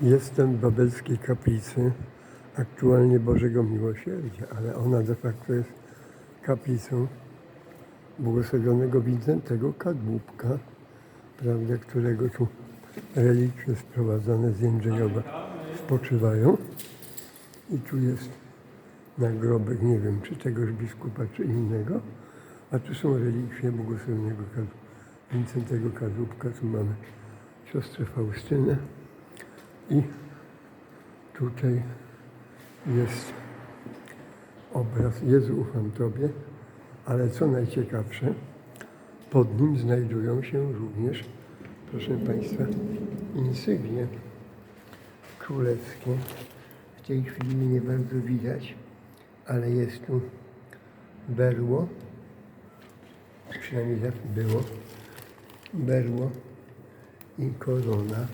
Jestem w babelskiej kaplicy, aktualnie Bożego Miłosierdzia, ale ona de facto jest kaplicą błogosławionego Wincentego Kadłubka, prawda, którego tu relikwie sprowadzane z Jędrzejowa spoczywają. I tu jest nagrobek, nie wiem, czy tegoż biskupa, czy innego, a tu są relikwie błogosławionego Wincentego Kadłubka. Tu mamy siostrę Faustynę i tutaj jest obraz Jezu ufam Tobie, ale co najciekawsze, pod nim znajdują się również, proszę Państwa, insygnie królewskie. W tej chwili nie bardzo widać, ale jest tu berło, przynajmniej tak było, berło i korona.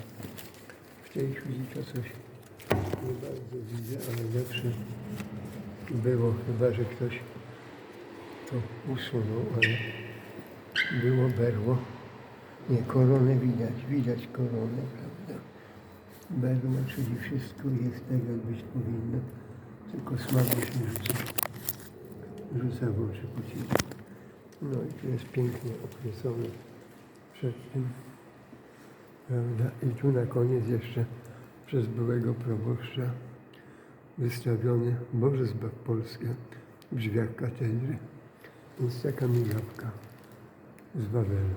W tej chwili to coś nie bardzo widzę, ale zawsze było, chyba że ktoś to usunął, ale było berło. Nie, koronę widać, widać koronę, prawda? Berło, czyli wszystko jest tak, jak być powinno, tylko słabo się rzuca, rzuca w oczy po. No i tu jest pięknie określone przed tym, prawda? I tu na koniec jeszcze przez byłego proboszcza wystawiony Boże Zbaw Polskę w drzwiach katedry. Więc taka migawka z Wawelu.